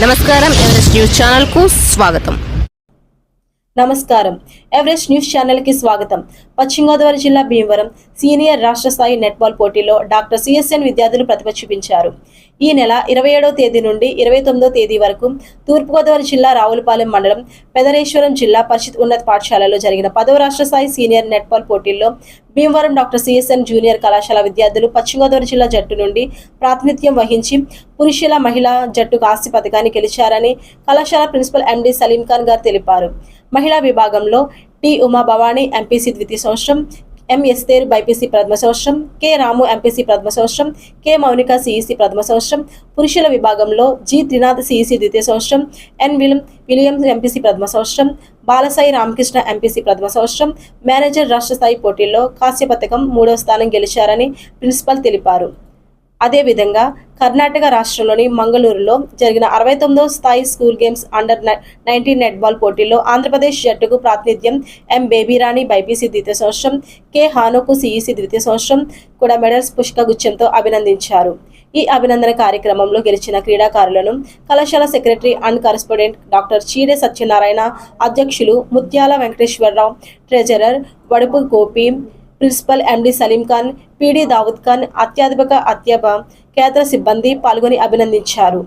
నమస్కారం Everest news ఛానల్కు స్వాగతం. నమస్కారం. ఎవరెస్ట్ న్యూస్ ఛానల్కి స్వాగతం. పశ్చిమ గోదావరి జిల్లా భీమవరం సీనియర్ రాష్ట్ర స్థాయి నెట్బాల్ పోటీలో డాక్టర్ సిఎస్ఎన్ విద్యార్థులు ప్రతిభ చూపించారు. ఈ నెల ఇరవై ఏడవ తేదీ నుండి ఇరవై తొమ్మిదో తేదీ వరకు తూర్పుగోదావరి జిల్లా రావులపాలెం మండలం పెదరేశ్వరం జిల్లా పరిషత్ ఉన్నత పాఠశాలలో జరిగిన పదవ రాష్ట్ర స్థాయి సీనియర్ నెట్బాల్ పోటీల్లో భీమవరం డాక్టర్ సిఎస్ఎన్ జూనియర్ కళాశాల విద్యార్థులు పశ్చిమ గోదావరి జిల్లా జట్టు నుండి ప్రాతినిధ్యం వహించి పురుషుల మహిళా జట్టు కాస్తి పథకాన్ని గెలిచారని కళాశాల ప్రిన్సిపల్ ఎండి సలీం ఖాన్ గారు తెలిపారు. మహిళా విభాగంలో టి ఉమా భవానీ ఎంపీసీ ద్వితీయ సంవత్సరం ఎం ఎస్తేరు బైపీసీ ప్రథమ సంవత్సరం కె రాము ఎంపీసీ ప్రథమ సంవత్సరం కె మౌనిక సిఈసి ప్రథమ సంవత్సరం పురుషుల విభాగంలో జి త్రినాథ్ సిఈసీ ద్వితీయ సంవత్సరం ఎన్ విలియం విలియం ఎంపీసీ ప్రథమ సంవత్సరం బాలసాయి రామకృష్ణ ఎంపీసీ ప్రథమ సంవత్సరం మేనేజర్ రాష్ట్ర స్థాయి పోటీల్లో కాస్య పథకం మూడో స్థానం గెలిచారని ప్రిన్సిపల్ తెలిపారు. అదేవిధంగా కర్ణాటక రాష్ట్రంలోని మంగళూరులో జరిగిన అరవై తొమ్మిదవ స్థాయి school games under nineteen netball పోటీల్లో ఆంధ్రప్రదేశ్ జట్టుకు ప్రాతినిధ్యం ఎం బేబీరాణి బైపీసీ ద్వితీయ సంవత్సరం కె హానోకు సిఈసి ద్వితీయ సంవత్సరం కూడా మెడల్స్ పుష్పగుచ్చంతో అభినందించారు. ఈ అభినందన కార్యక్రమంలో గెలిచిన క్రీడాకారులను కళాశాల secretary and correspondent doctor Cheede Satyanarayana అధ్యక్షులు Mutyala Venkateswararao treasurer Vadupu Gopi principal MD Salim Khan PD Dawood Khan అత్యాధిపక అత్యప కేంద్ర సిబ్బంది పాల్గొని అభినందించారు.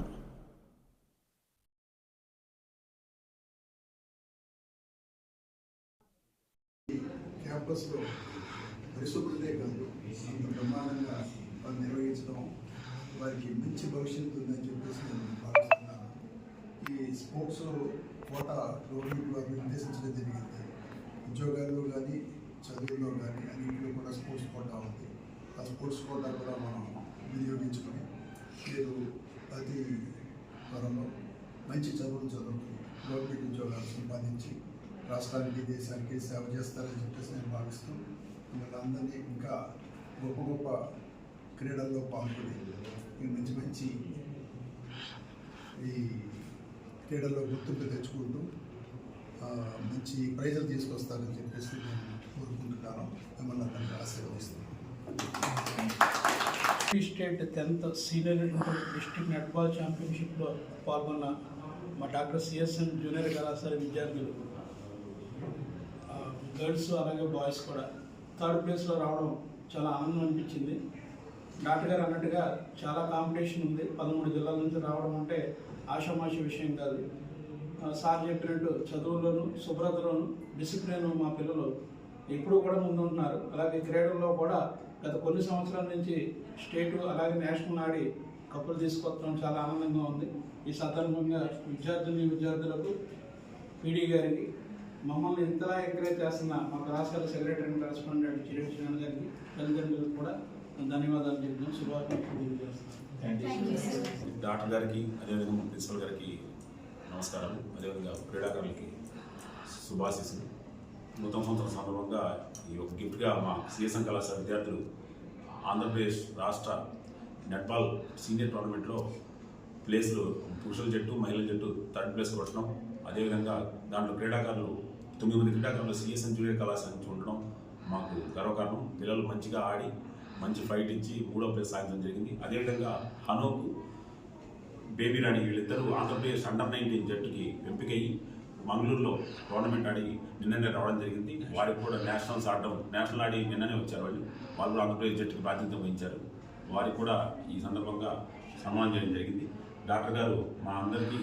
క్యాంపస్లో పరిశుభ్రతే కాదు అంత వారు నిర్వహించడం వారికి మంచి భవిష్యత్తు ఉందని చెప్పేసి నేను భావిస్తున్నాను. ఈ స్పోర్ట్స్ కోట గవర్నమెంట్ వారు నిర్దేశించడం జరిగింది ఉద్యోగాల్లో కానీ చదువుల్లో కానీ అన్నింటిలో కూడా స్పోర్ట్స్ కోటా ఉంది ఆ స్పోర్ట్స్ కోటా కూడా మనం వినియోగించుకొని మీరు అతి త్వరలో మంచి చదువులు చదువుకుని గవర్నమెంట్ ఉద్యోగాలు సంపాదించి రాష్ట్రానికి దేశానికి సేవ చేస్తారని చెప్పేసి నేను భావిస్తూ మిమ్మల్ని అందరినీ ఇంకా గొప్ప గొప్ప క్రీడల్లో పాల్గొని ఈ మంచి మంచి ఈ క్రీడల్లో గుర్తింపు తెచ్చుకుంటూ మంచి ప్రైజులు తీసుకొస్తారని చెప్పేసి నేను కోరుకుంటున్నాను. మిమ్మల్ని అందరినీ ఆశీర్వదిస్తున్నాను. AP state tenth senior district netball ఛాంపియన్షిప్లో పాల్గొన్న మా డాక్టర్ సిఎస్ఎన్ జూనియర్ కళాశాల విద్యార్థులు గర్ల్స్ అలాగే బాయ్స్ కూడా థర్డ్ ప్లేస్లో రావడం చాలా ఆనందం అనిపించింది. డాక్టర్ గారు అన్నట్టుగా చాలా కాంపిటీషన్ ఉంది. పదమూడు జిల్లాల నుంచి రావడం అంటే ఆషామాష విషయం కాదు. సార్ చెప్పినట్టు చదువులోను శుభ్రతలోను డిసిప్లిన్ మా పిల్లలు ఎప్పుడూ కూడా ముందుంటున్నారు. అలాగే క్రీడల్లో కూడా గత కొన్ని సంవత్సరాల నుంచి స్టేట్ అలాగే నేషనల్ ఆడి కప్పులు తీసుకొస్తాం చాలా ఆనందంగా ఉంది. ఈ సందర్భంగా విద్యార్థులు విద్యార్థులకు పీడీ గారికి మమ్మల్ని ఇంతలా ఎంకరేజ్ చేస్తున్న మా కళాశాల సెక్రటరీ అండ్ కరెస్పాండెంట్ చిరంజీవి గారికి తల్లిదండ్రులకు కూడా ధన్యవాదాలు చెప్తున్నాం శుభాకాంక్షలు డాక్టర్ గారికి అదేవిధంగా ప్రిన్సిపల్ గారికి నమస్కారం అదేవిధంగా క్రీడాకారులకి శుభాశీస్సులు. నూతన సంవత్సరం సందర్భంగా ఈ ఒక గిఫ్ట్గా మా సిఎస్ఎం కళాశాల విద్యార్థులు ఆంధ్రప్రదేశ్ రాష్ట్ర నెట్బాల్ సీనియర్ టోర్నమెంట్లో ప్లేస్లు పురుషుల జట్టు మహిళల జట్టు థర్డ్ ప్లేస్ కొట్టడం అదేవిధంగా దాంట్లో క్రీడాకారులు తొమ్మిది మంది క్రీడాకారులు సిఎస్ఎన్ జూనియర్ కళాశాల ఉండడం మాకు గర్వకారణం. పిల్లలు మంచిగా ఆడి మంచి ఫైట్ ఇచ్చి మూడో ప్లేస్ సాధించడం జరిగింది. అదేవిధంగా హనోకు బేబీ రాణి వీళ్ళిద్దరూ ఆంధ్రప్రదేశ్ అండర్ నైన్టీన్ జట్టుకి ఎంపికయ్యి మంగళూరులో టోర్నమెంట్ ఆడి నిన్ననే రావడం జరిగింది. వారికి కూడా నేషనల్స్ ఆడడం నేషనల్ ఆడి నిన్ననే వచ్చారు వాళ్ళు. వాళ్ళు కూడా ఆంధ్రప్రదేశ్ జట్టుకి బాధ్యత వహించారు. వారికి కూడా ఈ సందర్భంగా సన్మానం చేయడం జరిగింది. డాక్టర్ గారు మా అందరికీ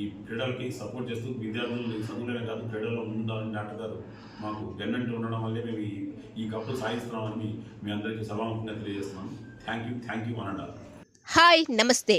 ఈ క్రీడలకి సపోర్ట్ చేస్తూ విద్యార్థులు ఈ చదువులనే కాదు క్రీడల్లో ఉండాలని డాక్టర్ గారు మాకు వెన్నంటి ఉండడం వల్లే మేము ఈ ఈ కప్పులు సాధిస్తున్నామని మీ అందరికీ సభాముఖంగా తెలియజేస్తున్నాం థ్యాంక్ యూ థ్యాంక్ యూ అనండి హాయ్ నమస్తే.